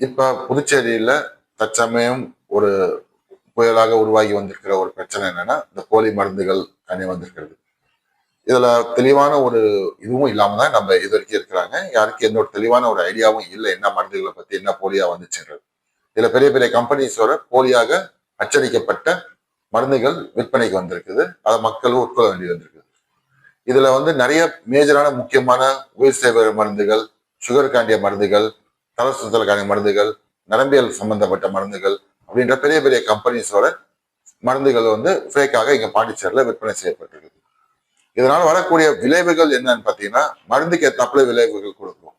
இப்ப புதுச்சேரியில தற்சமயம் ஒரு புயலாக உருவாகி வந்திருக்கிற ஒரு பிரச்சனை என்னன்னா இந்த போலி மருந்துகள் தனி வந்திருக்கிறது. இதுல தெளிவான ஒரு இதுவும் இல்லாம தான் நம்ம இது வரைக்கும் இருக்கிறாங்க. யாருக்கும் எந்த ஒரு தெளிவான ஒரு ஐடியாவும் இல்லை என்ன மருந்துகளை பத்தி என்ன போலியா வந்துச்சுன்றது. இதுல பெரிய பெரிய கம்பெனிஸோட போலியாக அச்சடிக்கப்பட்ட மருந்துகள் விற்பனைக்கு வந்திருக்குது. அதை மக்களும் உட்கொள்ள வேண்டி வந்திருக்குது. இதுல வந்து நிறைய மேஜரான முக்கியமான உயிர் சேவை மருந்துகள் சுகர் காண்டிய மருந்துகள் தலசுத்தலுக்கான மருந்துகள் நரம்பியல் சம்பந்தப்பட்ட மருந்துகள் அப்படின்ற பெரிய பெரிய கம்பெனிஸோட மருந்துகள் வந்து ஃபேக்காக இங்கே பாண்டிச்சேரியில் விற்பனை செய்யப்பட்டிருக்கு இதனால் வரக்கூடிய விளைவுகள் என்னன்னு பார்த்தீங்கன்னா மருந்துக்கு ஏற்றாப்புல விளைவுகள் கொடுக்கும்.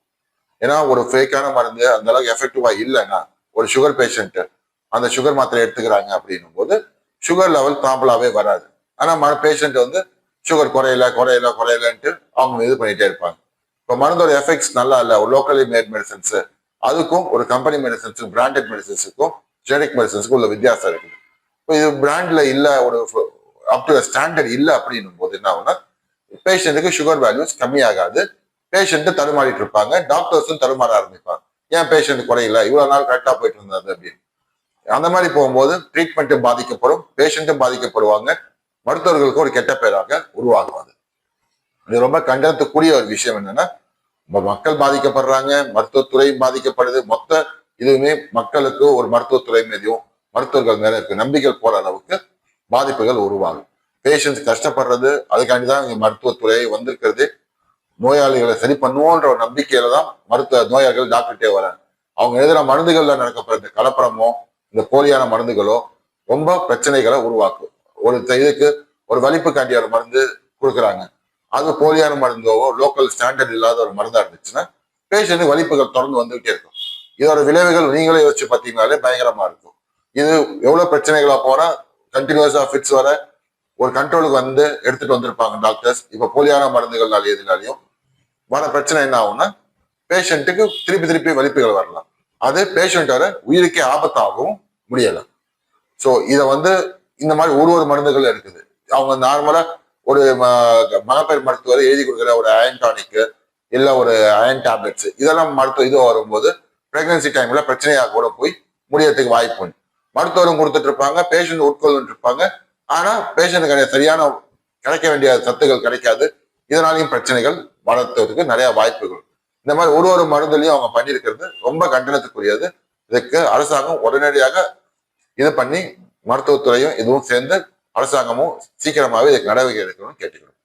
ஏன்னா ஒரு ஃபேக்கான மருந்து அந்த அளவுக்கு எஃபெக்டிவா இல்லைன்னா ஒரு சுகர் பேஷண்ட்டு அந்த சுகர் மாத்திரை எடுத்துக்கிறாங்க அப்படின்னும் போது சுகர் லெவல் தாம்பலாவே வராது. ஆனா பேஷண்ட் வந்து சுகர் குறையல குறையல குறையலன்ட்டு அவங்க இது பண்ணிகிட்டே இருப்பாங்க. இப்போ மருந்தோட எஃபெக்ட்ஸ் நல்லா இல்லை ஒரு லோக்கலி மேட் மெடிசன்ஸு அதுக்கும் ஒரு கம்பெனி மெடிசன்ஸுக்கும் பிராண்டட் மெடிசன்ஸுக்கும் ஜெனரிக் மெடிசன்ஸுக்கும் உள்ள வித்தியாசம் இருக்குது. இப்போ இது பிராண்ட்ல இல்லை ஒரு அப் டு ஸ்டாண்டர்ட் இல்லை அப்படின்னும் போது என்ன ஆகும்னா பேஷண்ட்டுக்கு சுகர் வேல்யூஸ் கம்மியாகாது. பேஷண்ட்டு தடுமாறிட்டு இருப்பாங்க. டாக்டர்ஸும் தடுமாற ஆரம்பிப்பாங்க. ஏன் பேஷண்ட் குறையில? இவ்வளோ நாள் கரெக்டாக போயிட்டு இருந்தது அப்படின்னு. அந்த மாதிரி போகும்போது ட்ரீட்மெண்ட்டும் பாதிக்கப்படும். பேஷண்ட்டும் பாதிக்கப்படுவாங்க. மருத்துவர்களுக்கும் ஒரு கெட்ட பேராக உருவாகுவாது இது ரொம்ப கண்டனத்துக்குரிய ஒரு விஷயம் என்னன்னா மக்கள் பாதிக்கப்படுறாங்க மருத்துவத்துறை பாதிக்கப்படுது. மொத்த இதுவுமே மக்களுக்கு ஒரு மருத்துவத்துறை மீதியும் மருத்துவர்கள் மேல இருக்கு நம்பிக்கை போற அளவுக்கு பாதிப்புகள் உருவாகும். பேஷண்ட்ஸ் கஷ்டப்படுறது அதுக்காண்டி தான் இங்க மருத்துவத்துறை வந்திருக்கிறது. நோயாளிகளை சரி பண்ணுவோன்ற ஒரு நம்பிக்கையில தான் மருத்துவ நோயாளிகள் டாக்டர்கிட்டே வராங்க. அவங்க எழுதுற மருந்துகள்ல நடக்கப்படுற இந்த கலப்படமோ இந்த போலியான மருந்துகளோ ரொம்ப பிரச்சனைகளை உருவாக்கும். ஒரு இதுக்கு ஒரு வலிப்புக்காண்டி ஒரு மருந்து கொடுக்குறாங்க. அது போலியான மருந்தோவோ லோக்கல் ஸ்டாண்டர்ட் இல்லாத ஒரு மருந்தா இருந்துச்சுன்னா பேஷண்ட் வலிப்புகள் தொடர்ந்து வந்துகிட்டே இருக்கும். இதோட விளைவுகள் நீங்களே யோசிச்சு பார்த்தீங்கனாலே பயங்கரமா இருக்கும். இது எவ்வளவு பிரச்சனைகளா போனா கண்டினியூஸா ஃபிட்ஸ் வர ஒரு கண்ட்ரோலுக்கு வந்து எடுத்துட்டு வந்திருப்பாங்க டாக்டர்ஸ் இப்ப போலியான மருந்துகள்னால எதுனாலையும் வர பிரச்சனை என்ன ஆகும்னா பேஷண்ட்டுக்கு திருப்பி திருப்பி வலிப்புகள் வரலாம். அது பேஷண்டோட உயிருக்கே ஆபத்தாகவும் முடியலாம். ஸோ இதை வந்து இந்த மாதிரி ஒரு ஒரு மருந்துகள் இருக்குது. அவங்க நார்மலா ஒரு ம- மகப்பேறு மருத்துவர் எழுதி கொடுக்குற ஒரு அயன் டானிக்கு இல்லை ஒரு அயன் டேப்லெட்ஸ் இதெல்லாம் மருத்துவ இது வரும்போது பிரெக்னன்சி டைம்ல பிரச்சனையாக கூட போய் முடியறதுக்கு வாய்ப்பு உண்டு. மருத்துவரும் கொடுத்துட்டு இருப்பாங்க பேஷண்ட் உட்கொள்ளுட்டு இருப்பாங்க ஆனா பேஷண்ட்டுக்கு சரியான கிடைக்க வேண்டிய சத்துகள் கிடைக்காது. இதனாலையும் பிரச்சனைகள் வளர்த்துறதுக்கு நிறைய வாய்ப்புகள் இந்த மாதிரி ஒரு ஒரு மருந்துலையும் அவங்க பண்ணியிருக்கிறது ரொம்ப கண்டனத்துக்குரியது. இதுக்கு அரசாங்கம் உடனடியாக இது பண்ணி மருத்துவத்துறையும் இதுவும் சேர்ந்து அரசாங்கமும் சீக்கிரமாவே இதுக்கு நடவடிக்கை எடுக்கணும்னு கேட்டுக்கணும்